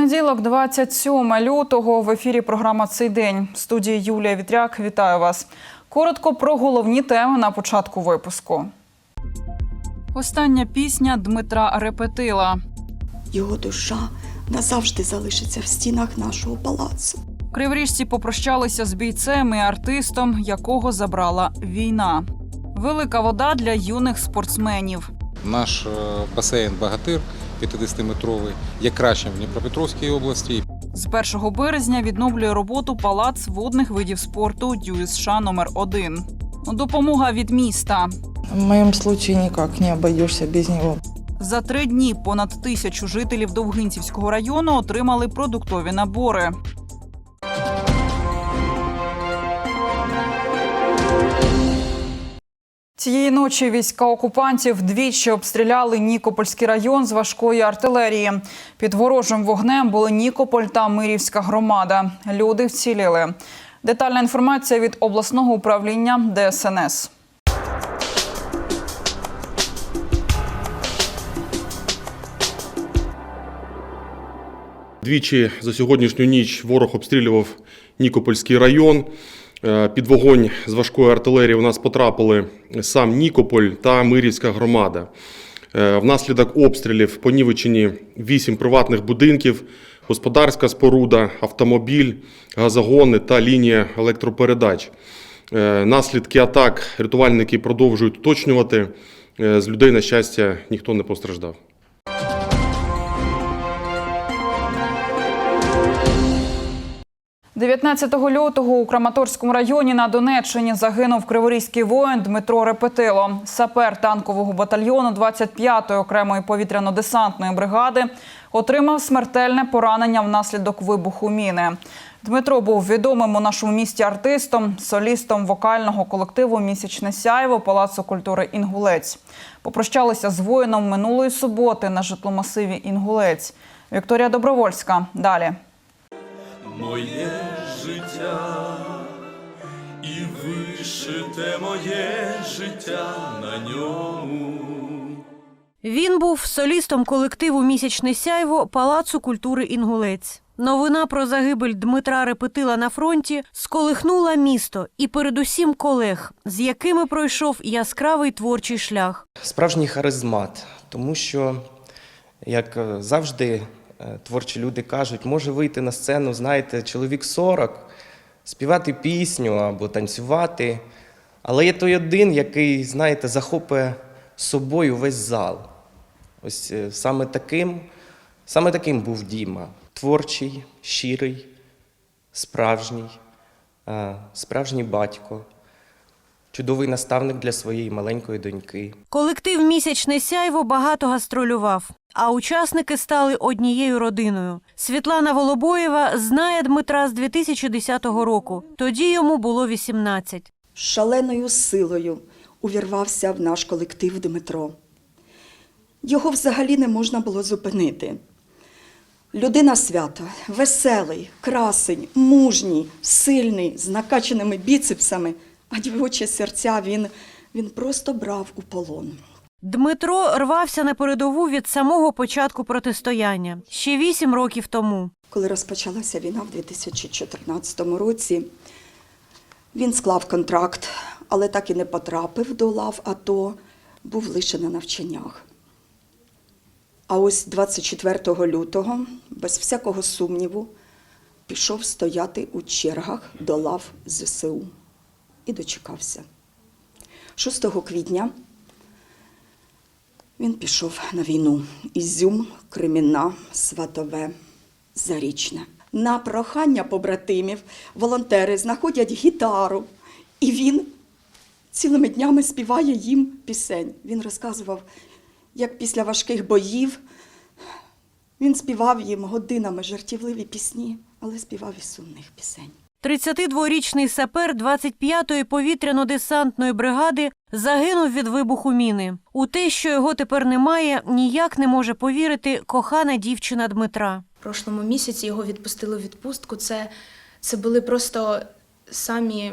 Понеділок, 27 лютого. В ефірі програма Цей день. В студії Юлія Вітряк. Вітаю вас. Коротко про головні теми на початку випуску. Остання пісня Дмитра Репетила. Його душа назавжди залишиться в стінах нашого палацу. Криворіжці попрощалися з бійцем і артистом, якого забрала війна. Велика вода для юних спортсменів. Наш е, басейн Багатир 50-метровий є кращим в Дніпропетровській області. З 1 березня відновлює роботу палац водних видів спорту ДЮСШ номер 1 Допомога від міста. В моем случае никак не обойдешься без него. За три дні понад тисячу жителів Довгинцівського району отримали продуктові набори. Цієї ночі війська окупантів двічі обстріляли Нікопольський район з важкої артилерії. Під ворожим вогнем були Нікополь та Мирівська громада. Люди вціліли. Детальна інформація від обласного управління ДСНС. Двічі за сьогоднішню ніч ворог обстрілював Нікопольський район. Е, Під вогонь з важкої артилерії у нас потрапили сам Нікополь та Мирівська громада. Е, Внаслідок обстрілів понівечені вісім приватних будинків, господарська споруда, автомобіль, газогони та лінія електропередач. Е, Наслідки атак рятувальники продовжують уточнювати. З людей, на щастя, ніхто не постраждав. – 19 лютого у Краматорському районі на Донеччині загинув криворізький воїн Дмитро Репетило. Сапер танкового батальйону 25-ї окремої повітряно-десантної бригади отримав смертельне поранення внаслідок вибуху міни. Дмитро був відомим у нашому місті артистом, солістом вокального колективу Місячне сяйво Палацу культури Інгулець. Попрощалися з воїном минулої суботи на житломасиві Інгулець. Вікторія Добровольська. Далі. Моє життя, і вишите моє життя на ньому. Він був солістом колективу Місячне сяйво Палацу культури Інгулець. Новина про загибель Дмитра Репетила на фронті сколихнула місто і передусім колег, з якими пройшов яскравий творчий шлях. справжній харизмат, тому що, як е, завжди, творчі люди кажуть, може вийти на сцену, знаєте, чоловік 40, співати пісню або танцювати. Але є той один, який, знаєте, захопить собою весь зал. Ось е, саме таким, саме таким був Діма. Творчий, щирий, справжній, е, справжній батько, чудовий наставник для своєї маленької доньки. Колектив Місячне сяйво багато гастролював, а учасники стали однією родиною. Світлана Волобоєва знає Дмитра з 2010 року. Тоді йому було 18. Шаленою силою увірвався в наш колектив Дмитро. Його взагалі не можна було зупинити. Людина свята, веселий, красень, мужній, сильний, з накачаними біцепсами, а дівочі серця він, він просто брав у полон. Дмитро рвався на передову від самого початку протистояння ще вісім років тому. Коли розпочалася війна в 2014 році, він склав контракт, але так і не потрапив до лав АТО, був лише на навчаннях. А ось 24 лютого, без всякого сумніву, пішов стояти у чергах до лав ЗСУ і дочекався. 6 квітня він пішов на війну. Ізюм, Кремінна, Сватове, Зарічне. На прохання побратимів волонтери знаходять гітару, і він цілими днями співає їм пісень. Він розказував, як після важких боїв він співав їм годинами жартівливі пісні, але співав і сумних пісень. 32-річний сапер 25-ї повітряно-десантної бригади загинув від вибуху міни. У те, що його тепер немає, ніяк не може повірити кохана дівчина Дмитра. В прошлому місяці його відпустили в відпустку. Це, це були просто самі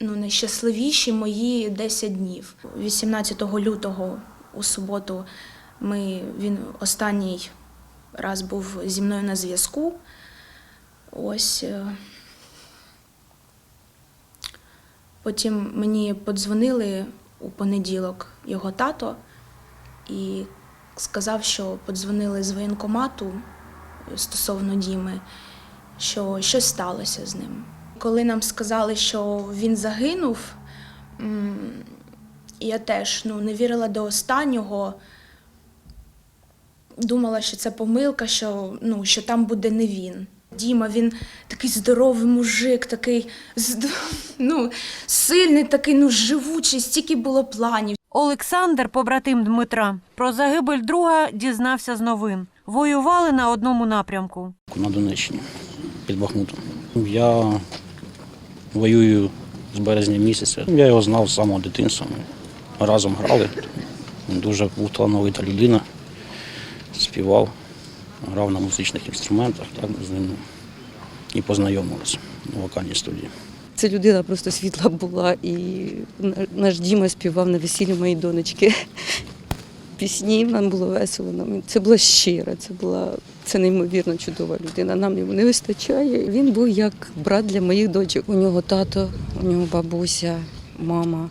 ну, найщасливіші мої 10 днів. 18 лютого у суботу ми, він останній раз був зі мною на зв'язку. Ось. е, Потім мені подзвонили у понеділок його тато і сказав, що подзвонили з воєнкомату стосовно Діми, що щось сталося з ним. Коли нам сказали, що він загинув, я теж ну, не вірила до останнього. Думала, що це помилка, що, ну, що там буде не він. Діма, він такий здоровий мужик, такий ну, сильний, такий, ну, живучий, стільки було планів. Олександр, побратим Дмитра, про загибель друга дізнався з новин. Воювали на одному напрямку. на Донеччині під Бахмутом. Я воюю з березня місяця. Я його знав з самого дитинства. Ми разом грали. Він дуже був талановита людина, співав, грав на музичних інструментах, так з ним і познайомилися на вокальній студії. Це людина просто світла була, і наш Діма співав на весіллі моєї донечки. Пісні нам було весело. Нам це була щира, це була це неймовірно чудова людина. Нам його не вистачає. Він був як брат для моїх дочок. У нього тато, у нього бабуся, мама.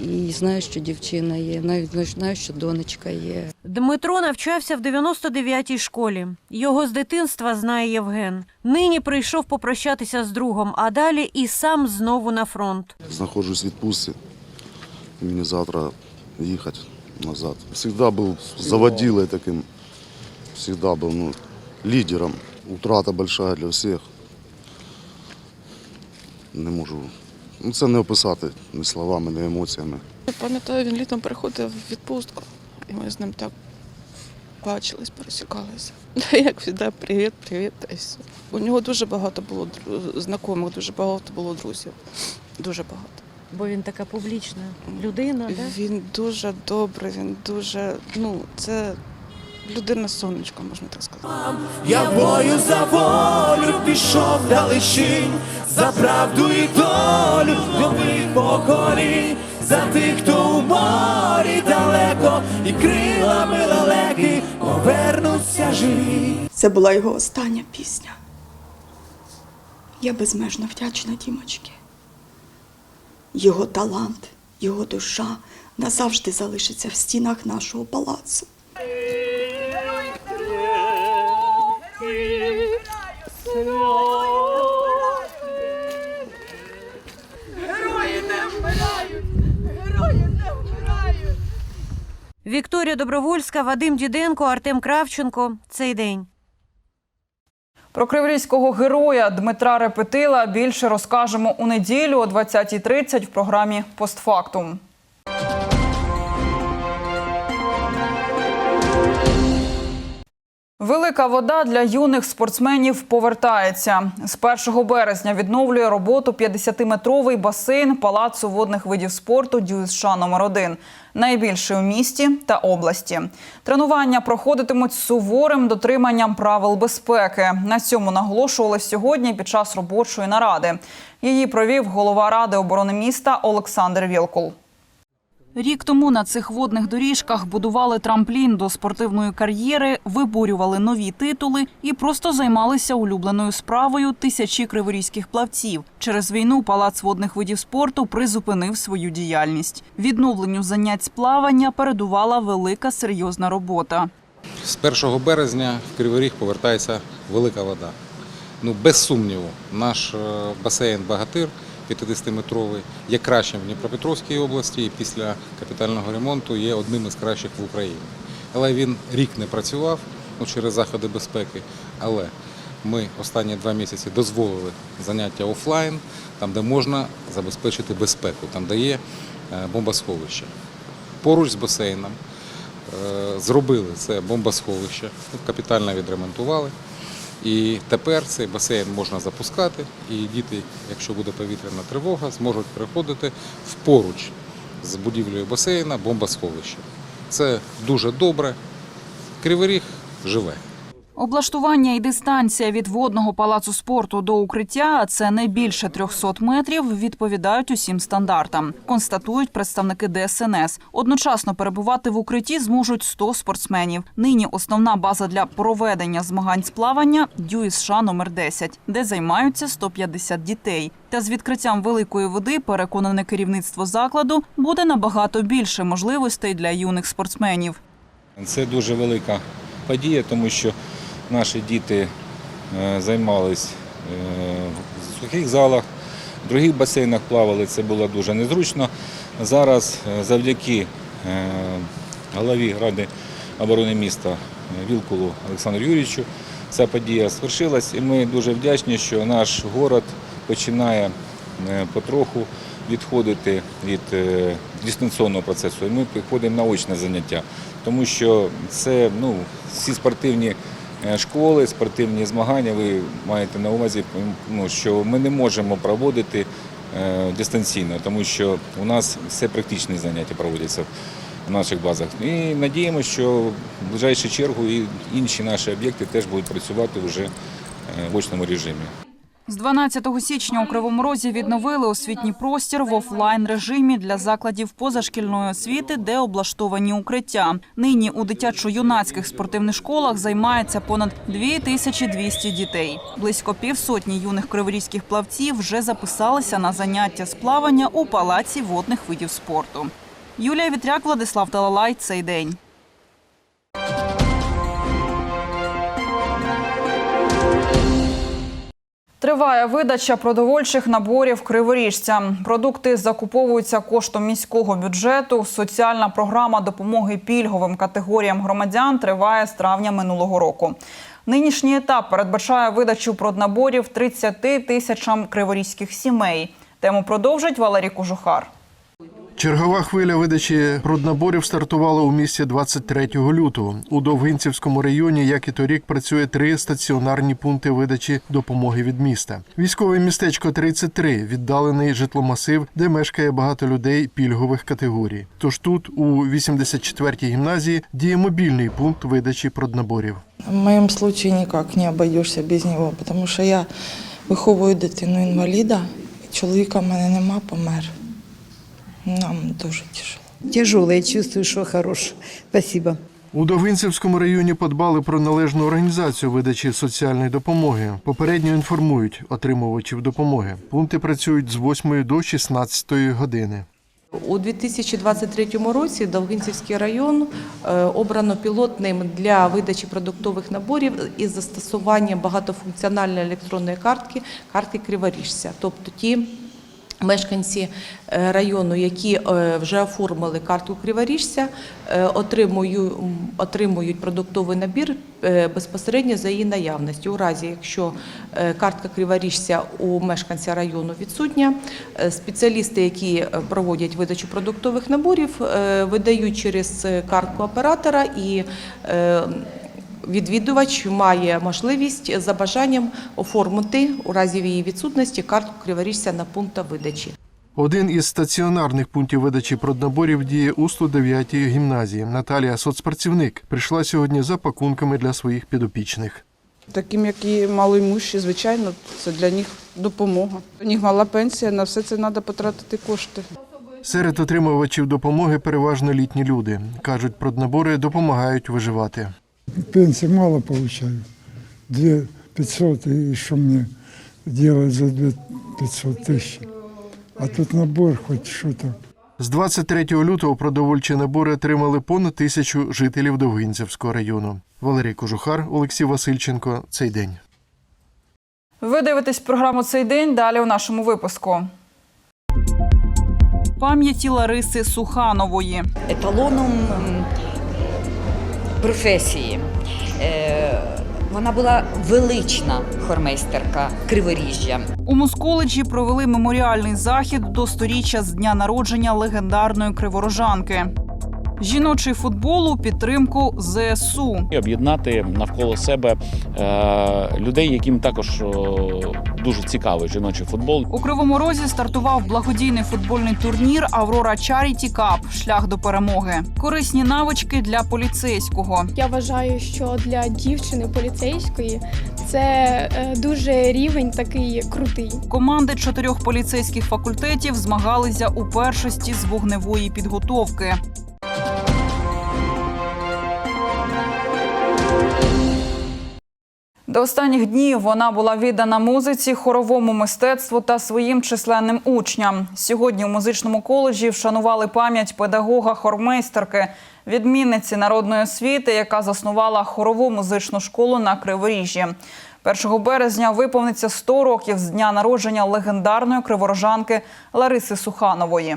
І знаю, що дівчина є, навіть знаю, що донечка є. Дмитро навчався в 99-й школі. Його з дитинства знає Євген. Нині прийшов попрощатися з другом, а далі і сам знову на фронт. знаходжусь в відпустці. Мені завтра їхати назад. Всегда був заводилой таким, всегда був ну, лідером. Утрата большая для всіх. Не можу. Ну, це не описати ні словами, ні емоціями. Я пам'ятаю, він літом приходив в відпустку, і ми з ним так бачились, пересікалися. Як завжди, привіт, привіт, все. У нього дуже багато було знайомих, дуже багато було друзів. Дуже багато. Бо він така публічна людина. Він дуже добрий, він дуже, ну, це людина сонечко, можна так сказати. Я бою за волю пішов далечінь, за правду і долю нових поколінь, за тих, хто у морі далеко, і крилами лелеки повернуться живі. Це була його остання пісня. Я безмежно вдячна Дімочки. Його талант, його душа назавжди залишиться в стінах нашого палацу. Вікторія Добровольська, Вадим Діденко, Артем Кравченко. Цей день. Про криворізького героя Дмитра Репетила більше розкажемо у неділю о 20.30 в програмі Постфактум. Велика вода для юних спортсменів повертається. З 1 березня відновлює роботу 50-метровий басейн Палацу водних видів спорту ДЮСШ номер 1 найбільший у місті та області. Тренування проходитимуть суворим дотриманням правил безпеки. На цьому наголошували сьогодні під час робочої наради. Її провів голова ради оборони міста Олександр Вілкул. Рік тому на цих водних доріжках будували трамплін до спортивної кар'єри, виборювали нові титули і просто займалися улюбленою справою тисячі криворізьких плавців. Через війну палац водних видів спорту призупинив свою діяльність. Відновленню занять з плавання передувала велика серйозна робота. З 1 березня в Кривий Ріг повертається велика вода. Ну, без сумніву, наш е, басейн Багатир 50-метровий є кращим в Дніпропетровській області і після капітального ремонту є одним із кращих в Україні. Але він рік не працював ну, через заходи безпеки. Але ми останні два місяці дозволили заняття офлайн, там, де можна забезпечити безпеку, там, де є е, бомбосховище. Поруч з басейном е, зробили це бомбосховище, капітально відремонтували. І тепер цей басейн можна запускати, і діти, якщо буде повітряна тривога, зможуть переходити в поруч з будівлею басейна бомбосховище. Це дуже добре. Кривий Ріг живе. Облаштування і дистанція від водного палацу спорту до укриття а це не більше 300 метрів. Відповідають усім стандартам. Констатують представники ДСНС. Одночасно перебувати в укритті зможуть 100 спортсменів. Нині основна база для проведення змагань з плавання дюй США номер 10, де займаються 150 дітей. Та з відкриттям великої води, переконане керівництво закладу, буде набагато більше можливостей для юних спортсменів. Це дуже велика подія, тому що наші діти е, займались е, в сухих залах, в других басейнах плавали, це було дуже незручно. Зараз е, завдяки голові Ради оборони міста Вілкулу Олександру Юрійовичу ця подія свершилась, і ми дуже вдячні, що наш город починає потроху відходити від дистанційного процесу. І ми приходимо на очне заняття, тому що це ну, всі спортивні школи, спортивні змагання. Ви маєте на увазі, ну, що ми не можемо проводити е, дистанційно, тому що у нас все практичні заняття проводяться в наших базах. І надіємося, що в ближайшу чергу і інші наші об'єкти теж будуть працювати вже е, в очному режимі. З 12 січня у Кривому Розі відновили освітній простір в офлайн режимі для закладів позашкільної освіти, де облаштовані укриття. Нині у дитячо-юнацьких спортивних школах займається понад 2200 дітей. Близько півсотні юних криворізьких плавців вже записалися на заняття з плавання у палаці водних видів спорту. Юлія Вітряк, Владислав Талалай. Цей день. Триває видача продовольчих наборів криворіжцям. Продукти закуповуються коштом міського бюджету. Соціальна програма допомоги пільговим категоріям громадян триває з травня минулого року. Нинішній етап передбачає видачу проднаборів 30 тисячам криворізьких сімей. Тему продовжить Валерій Кожухар. Чергова хвиля видачі проднаборів стартувала у місті 23 лютого. У Довгинцівському районі, як і торік, працює три стаціонарні пункти видачі допомоги від міста. Військове містечко 33 – віддалений житломасив, де мешкає багато людей пільгових категорій. Тож тут, у 84-й гімназії, діє мобільний пункт видачі проднаборів. В моем случае никак не обойдешься без него, тому що я виховую дитину інваліда, чоловіка в мене нема, помер. Нам дуже тяжело. Тяжелое, чувствую, что хорош. Спасибо. У Довгинцівському районі подбали про належну організацію видачі соціальної допомоги. Попередньо інформують отримувачів допомоги. Пункти працюють з 8 до 16 години. У 2023 році Довгинцівський район е, обрано пілотним для видачі продуктових наборів із застосуванням багатофункціональної електронної картки картки Криворіжця. Тобто ті мешканці е, району, які е, вже оформили картку Криворіжця, е, отримують, отримують продуктовий набір безпосередньо за її наявності. У разі, якщо картка Криворіжця у мешканця району відсутня, спеціалісти, які проводять видачу продуктових наборів, видають через картку оператора і Відвідувач має можливість за бажанням оформити у разі її відсутності картку криворіжця на пунктах видачі. Один із стаціонарних пунктів видачі проднаборів діє у 109-й гімназії. Наталія соцпрацівник прийшла сьогодні за пакунками для своїх підопічних. Таким, як і малоймущі, звичайно, це для них допомога. У них мала пенсія, на все це треба потратити кошти. Серед отримувачів допомоги переважно літні люди. кажуть, проднабори допомагають виживати. Пенсии мало получаю. Две пятьсот, и что мне делать за две пятьсот тысяч? А тут набор хоть что-то. З 23 лютого продовольчі набори отримали понад тисячу жителів Довгинцівського району. Валерій Кожухар, Олексій Васильченко. Цей день. Ви дивитесь програму цей день. Далі у нашому випуску. Пам'яті Лариси Суханової. еталоном професії. Е, Вона була велична хормейстерка Криворіжжя. У Москоледжі провели меморіальний захід до сторіччя з дня народження легендарної криворожанки. Жіночий футбол у підтримку ЗСУ. і об'єднати навколо себе е, людей, яким також о, дуже цікавий жіночий футбол. У Кривому Розі стартував благодійний футбольний турнір Аврора Чаріті Кап Шлях до перемоги. Корисні навички для поліцейського. Я вважаю, що для дівчини поліцейської це е, дуже рівень такий крутий. Команди чотирьох поліцейських факультетів змагалися у першості з вогневої підготовки. До останніх днів вона була віддана музиці, хоровому мистецтву та своїм численним учням. Сьогодні у музичному коледжі вшанували пам'ять педагога-хормейстерки, відмінниці народної освіти, яка заснувала хорову музичну школу на Криворіжжі. 1 березня виповниться 100 років з дня народження легендарної криворожанки Лариси Суханової.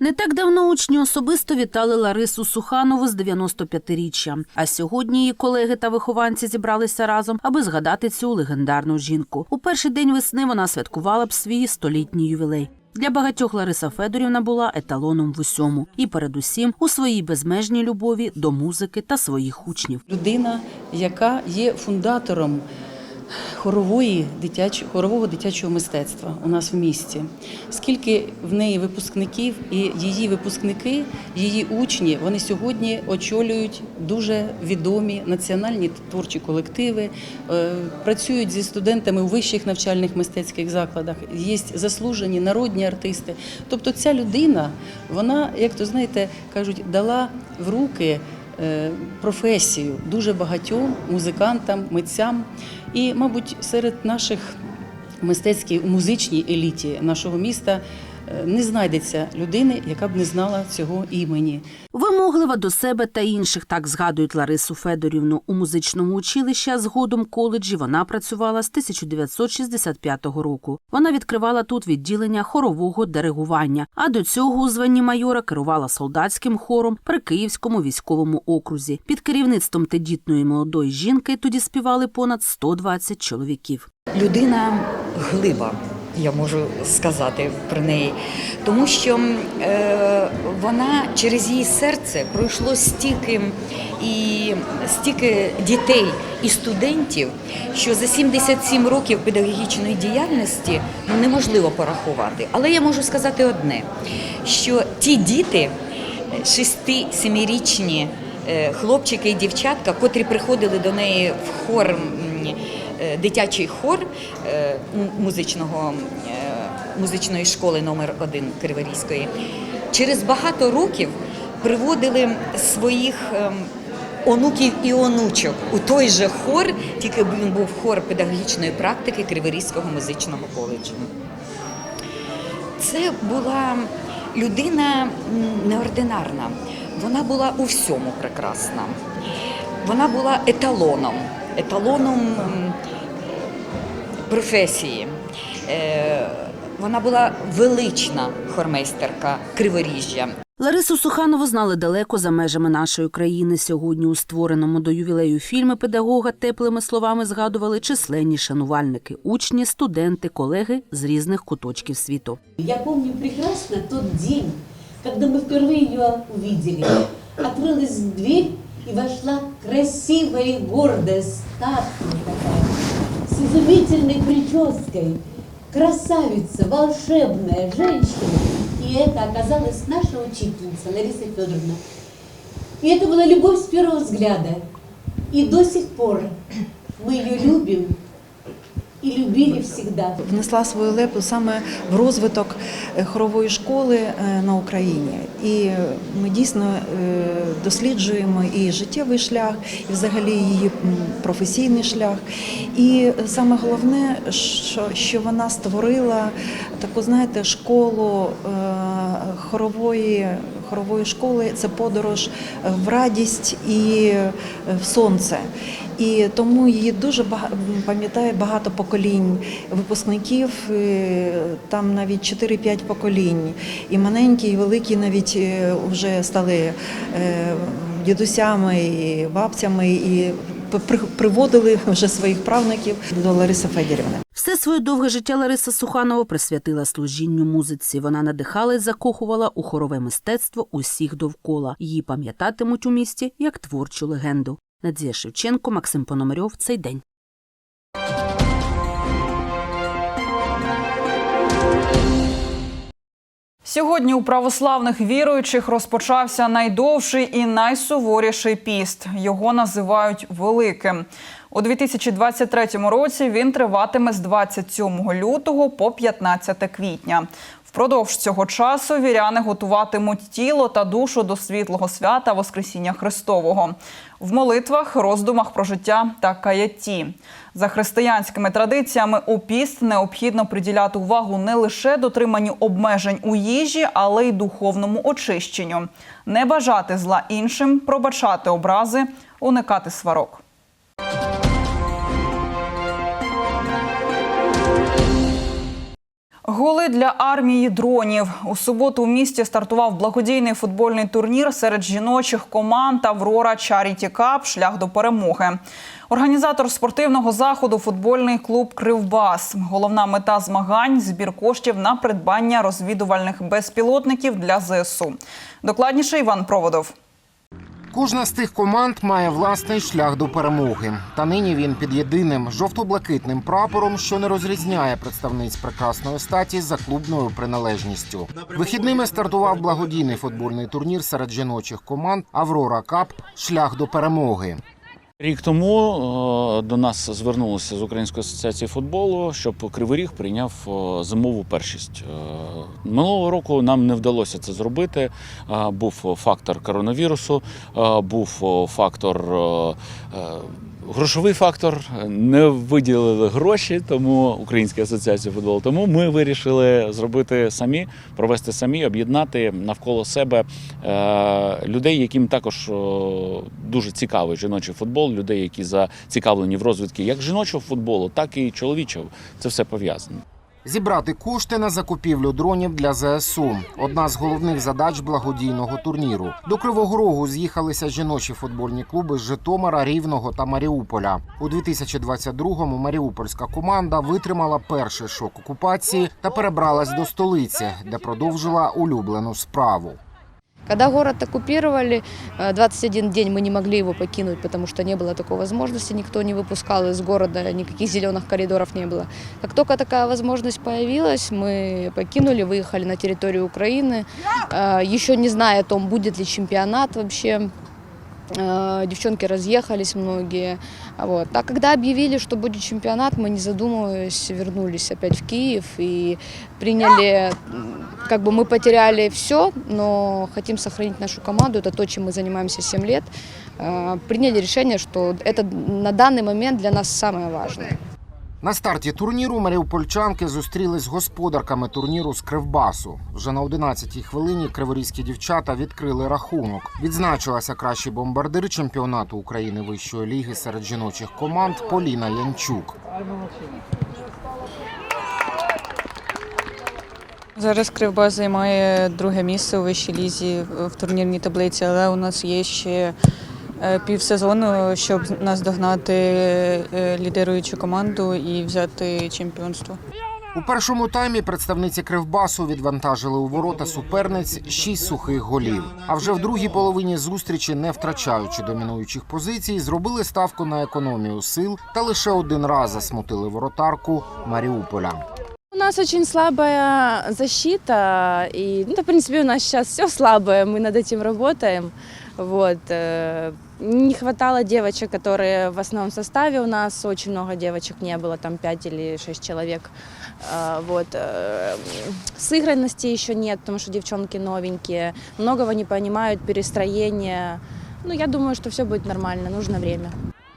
Не так давно учні особисто вітали Ларису Суханову з 95-річчя. А сьогодні її колеги та вихованці зібралися разом, аби згадати цю легендарну жінку. У перший день весни вона святкувала б свій столітній ювілей. Для багатьох Лариса Федорівна була еталоном в усьому і, передусім, у своїй безмежній любові до музики та своїх учнів. Людина, яка є фундатором хорової дитяч... хорового дитячого мистецтва у нас в місті. Скільки в неї випускників, і її випускники, її учні, вони сьогодні очолюють дуже відомі національні творчі колективи, е, працюють зі студентами у вищих навчальних мистецьких закладах, є заслужені народні артисти. Тобто ця людина, вона, як то знаєте, кажуть, дала в руки е, професію дуже багатьом музикантам, митцям. І, мабуть, серед наших мистецькій музичній еліті нашого міста не знайдеться людини, яка б не знала цього імені. Вимоглива до себе та інших, так згадують Ларису Федорівну. У музичному училищі, а згодом коледжі вона працювала з 1965 року. Вона відкривала тут відділення хорового диригування, а до цього у званні майора керувала солдатським хором при Київському військовому окрузі. Під керівництвом тендітної молодої жінки тоді співали понад 120 чоловіків. людина глиба, я можу сказати про неї, тому що е, вона через її серце пройшло стільки і стільки дітей і студентів, що за 77 років педагогічної діяльності ну, неможливо порахувати. Але я можу сказати одне: що ті діти, 6-7-річні е, хлопчики і дівчатка, котрі приходили до неї в хор. Е, Дитячий хор е, музичного, е, музичної школи номер 1 Криворізької через багато років приводили своїх ем, онуків і онучок у той же хор, тільки він був хор педагогічної практики Криворізького музичного коледжу. Це була людина неординарна. Вона була у всьому прекрасна. Вона була еталоном, еталоном м, професії. Е, Вона була велична хормейстерка Криворіжжя. Ларису Суханову знали далеко за межами нашої країни. Сьогодні у створеному до ювілею фільмі педагога теплими словами згадували численні шанувальники, учні, студенти, колеги з різних куточків світу. Я помню прекрасно тот день, когда мы впервые ее увидели. Открылась дверь, И вошла красивая и гордая, статная такая, с изумительной прической, красавица, волшебная женщина. И это оказалась наша учительница Лариса Федоровна. И это была любовь с первого взгляда. И до сих пор мы ее любим и любили всегда. внесла свою лепту саме в розвиток е, хорової школи е, на Україні. І ми дійсно е, досліджуємо і життєвий шлях, і взагалі її професійний шлях. І саме головне, що вона створила таку, знаєте, школу е, хорової, хорової школи це подорож в радість і е, в сонце. І тому її дуже пам'ятає багато поколінь випускників, е, там навіть 4-5 поколінь. І маленькі, і великі навіть е, вже стали е, дідусями і бабцями, і при- приводили вже своїх правнуків до Лариси Федорівни. Все своє довге життя Лариса Суханова присвятила служінню музиці. Вона надихала і закохувала у хорове мистецтво усіх довкола. Її пам'ятатимуть у місті як творчу легенду. Надія Шевченко, Максим Пономарьов. Цей день. Сьогодні у православних віруючих розпочався найдовший і найсуворіший піст. Його називають Великим. У 2023 році він триватиме з 27 лютого по 15 квітня. Впродовж цього часу віряни готуватимуть тіло та душу до світлого свята Воскресіння Христового в молитвах, роздумах про життя та каятті. За християнськими традиціями у піст необхідно приділяти увагу не лише дотриманню обмежень у їжі, але й духовному очищенню, не бажати зла іншим, пробачати образи, уникати сварок. Голи для армії дронів у суботу в місті стартував благодійний футбольний турнір серед жіночих команд Аврора Чаріті Кап Шлях до перемоги. Організатор спортивного заходу футбольний клуб Кривбас. Головна мета змагань збір коштів на придбання розвідувальних безпілотників для ЗСУ. Докладніше Іван Проводов. Кожна з тих команд має власний шлях до перемоги. Та нині він під єдиним жовто-блакитним прапором, що не розрізняє представниць прекрасної статі за клубною приналежністю. Вихідними стартував благодійний футбольний турнір серед жіночих команд Аврора Кап Шлях до перемоги. Рік тому е, до нас звернулися з Української асоціації футболу, щоб Кривий Ріг прийняв е, зимову першість. Е, Минулого року нам не вдалося це зробити. Був фактор коронавірусу, був фактор. Е, е, Грошовий фактор не виділили гроші, тому Українська асоціація футболу. Тому ми вирішили зробити самі, провести самі, об'єднати навколо себе е, людей, яким також дуже цікавий жіночий футбол, людей, які зацікавлені в розвитку як жіночого футболу, так і чоловічого. Це все пов'язано. Зібрати кошти на закупівлю дронів для ЗСУ одна з головних задач благодійного турніру. До Кривого Рогу з'їхалися жіночі футбольні клуби з Житомира, Рівного та Маріуполя. У 2022-му маріупольська команда витримала перший шок окупації та перебралась до столиці, де продовжила улюблену справу. Когда город оккупировали, э, 21 день мы не могли его покинуть, потому что не было такой возможности, никто не выпускал из города, никаких зеленых коридоров не было. Как только такая возможность появилась, мы покинули, выехали на территорию Украины, э, еще не зная о том, будет ли чемпионат вообще. Э, Девчонки разъехались многие. Вот. А когда объявили, что будет чемпионат, мы, не задумываясь, вернулись опять в Киев и приняли, м, как бы мы потеряли все, но хотим сохранить нашу команду, это то, чем мы занимаемся 7 лет. Э, Приняли решение, что это на данный момент для нас самое важное. На старті турніру маріупольчанки зустрілись з господарками турніру з Кривбасу. Вже на 11-й хвилині криворізькі дівчата відкрили рахунок. Відзначилася кращий бомбардир чемпіонату України вищої ліги серед жіночих команд Поліна Янчук. Зараз Кривбас займає друге місце у вищій лізі в турнірній таблиці, але у нас є ще півсезону, щоб наздогнати е, лідируючу команду і взяти чемпіонство. У першому таймі представниці Кривбасу відвантажили у ворота суперниць шість сухих голів. А вже в другій половині зустрічі, не втрачаючи домінуючих позицій, зробили ставку на економію сил та лише один раз засмутили воротарку Маріуполя. У нас очень слабая защита, и, ну, да, в принципе, у нас сейчас все слабое, мы над этим работаем. Вот. э, Не хватало девочек, которые в основном составе у нас, очень много девочек не было, там 5 или 6 человек. А, Вот. э, Сыгранности еще нет, потому что девчонки новенькие, многого не понимают, перестроение. Ну, я думаю, что все будет нормально, нужно время.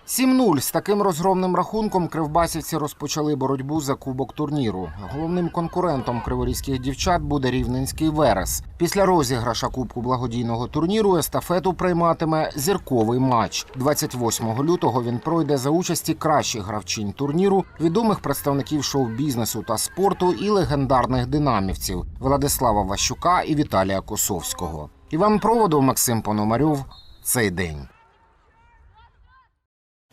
7-0. з таким розгромним рахунком кривбасівці розпочали боротьбу за кубок турніру. Головним конкурентом криворізьких дівчат буде рівненський Верес. Після розіграша кубку благодійного турніру естафету прийматиме зірковий матч. 28 лютого він пройде за участі кращих гравчинь турніру, відомих представників шоу-бізнесу та спорту і легендарних динамівців Владислава Ващука і Віталія Косовського. Іван Проводов, Максим Пономарьов. Цей день.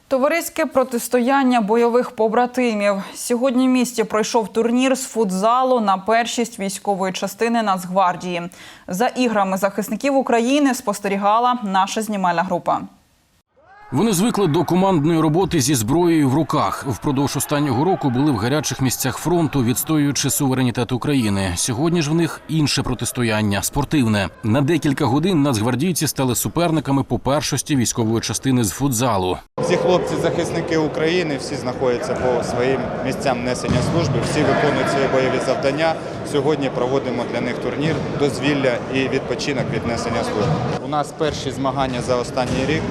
Товариське протистояння бойових побратимів. Сьогодні в місті пройшов турнір з футзалу на першість військової частини Нацгвардії. За іграми захисників України спостерігала наша знімальна група. Вони звикли до командної роботи зі зброєю в руках. Впродовж останнього року були в гарячих місцях фронту, відстоюючи суверенітет України. Сьогодні ж в них інше протистояння спортивне. На декілька годин нацгвардійці стали суперниками по першості військової частини з футзалу. Всі хлопці-захисники України всі знаходяться по своїм місцям несення служби, всі виконують свої бойові завдання. Сьогодні проводимо для них турнір, дозвілля і відпочинок від несення служби. У нас перші змагання за останній рік.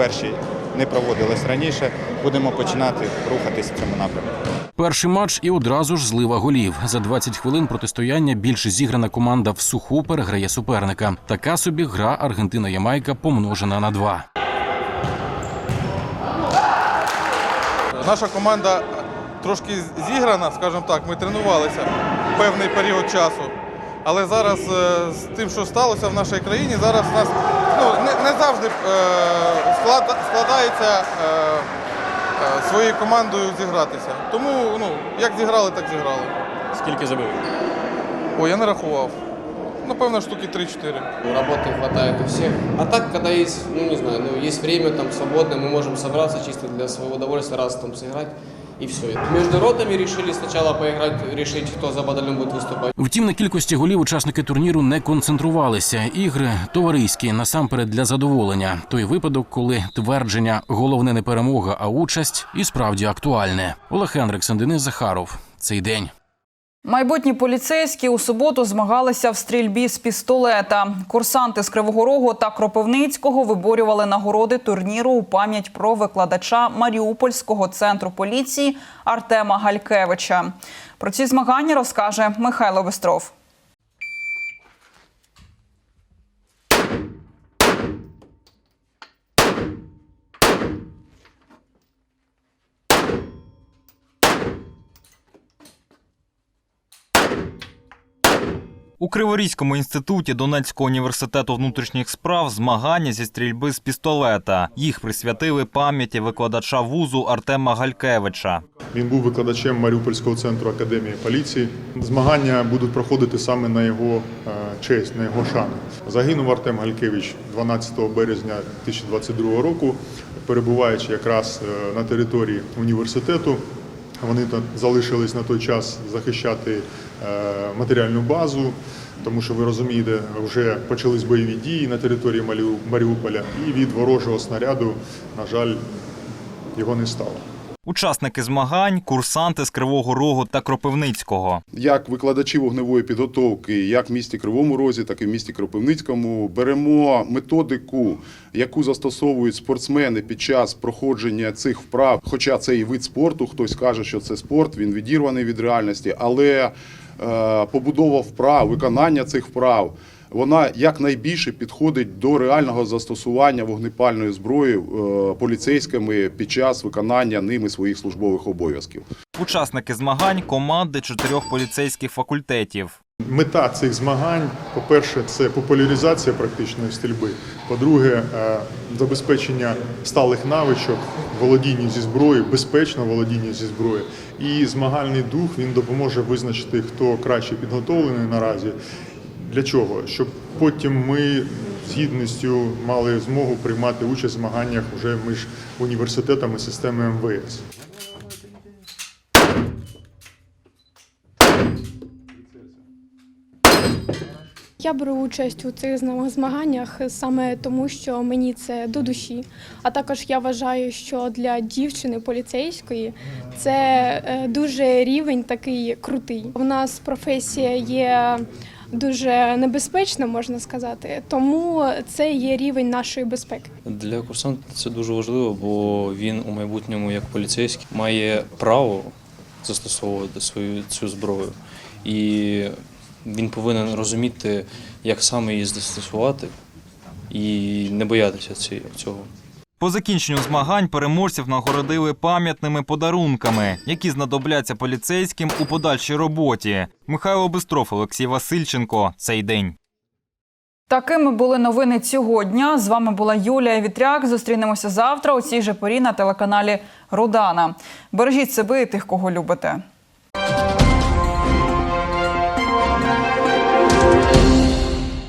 Перші не проводились раніше. Будемо починати рухатись в цьому напрямку. Перший матч і одразу ж злива голів. За 20 хвилин протистояння більш зіграна команда в суху переграє суперника. Така собі гра Аргентина-Ямайка помножена на два. Наша команда трошки зіграна, скажімо так, ми тренувалися певний період часу. Але зараз е, з тим, що сталося в нашій країні, зараз нас ну, не, не завжди е, склад, складається е, е, своєю командою зігратися. Тому ну, як зіграли, так зіграли. Скільки забили? Ой, я не рахував. Напевно, штуки 3-4. Работы хватает у всех. А так, когда есть, ну не знаю, ну есть время там свободное, мы можем собраться чисто для своего удовольствия, раз там сыграть. И все. Между ротами решили сначала поиграть, решить, кто за батальон будет выступать. Втім, на кількості голів учасники турніру не концентрувалися. Ігри товариські насамперед для задоволення. Той випадок, коли твердження головне не перемога, а участь і справді актуальне. Олег Хендриксен, Денис Захаров. Цей день. Майбутні поліцейські у суботу змагалися в стрільбі з пістолета. Курсанти з Кривого Рогу та Кропивницького виборювали нагороди турніру у пам'ять про викладача Маріупольського центру поліції Артема Галькевича. Про ці змагання розкаже Михайло Бестров. У Криворізькому інституті Донецького університету внутрішніх справ змагання зі стрільби з пістолета. Їх присвятили пам'яті викладача вузу Артема Галькевича. Він був викладачем Маріупольського центру академії поліції. Змагання будуть проходити саме на його е, честь, на його шану. Загинув Артем Галькевич 12 березня 2022 року, перебуваючи якраз е, на території університету. Вони там залишились на той час захищати матеріальну базу, тому що ви розумієте, вже почались бойові дії на території Малю- Маріуполя, і від ворожого снаряду, на жаль, його не стало. Учасники змагань, курсанти з Кривого Рогу та Кропивницького. як викладачі вогневої підготовки, як в місті Кривому Розі, так і в місті Кропивницькому, беремо методику, яку застосовують спортсмени під час проходження цих вправ. Хоча це і вид спорту, хтось каже, що це спорт, він відірваний від реальності, але е, побудова вправ, виконання цих вправ. Вона якнайбільше підходить до реального застосування вогнепальної зброї е, поліцейськими під час виконання ними своїх службових обов'язків. Учасники змагань команди чотирьох поліцейських факультетів. Мета цих змагань, по-перше, це популяризація практичної стрільби. По-друге, е, забезпечення сталих навичок, володіння зі зброєю, безпечного володіння зі зброєю. І змагальний дух він допоможе визначити, хто краще підготовлений наразі. Для чого? Щоб потім ми з гідністю мали змогу приймати участь в змаганнях вже між університетами системи МВС. Я беру участь у цих змаганнях саме тому, що мені це до душі. А також я вважаю, що для дівчини поліцейської це е, дуже рівень такий крутий. У нас професія є дуже небезпечна, можна сказати, тому це є рівень нашої безпеки. Для курсанта це дуже важливо, бо він у майбутньому, як поліцейський, має право застосовувати свою цю зброю. І він повинен розуміти, як саме її застосувати, і не боятися цього. По закінченню змагань переможців нагородили пам'ятними подарунками, які знадобляться поліцейським у подальшій роботі. Михайло Бистров, Олексій Васильченко. Цей день. Такими були новини цього дня. З вами була Юлія Вітряк. Зустрінемося завтра у цій же порі на телеканалі Рудана. Бережіть себе і тих, кого любите.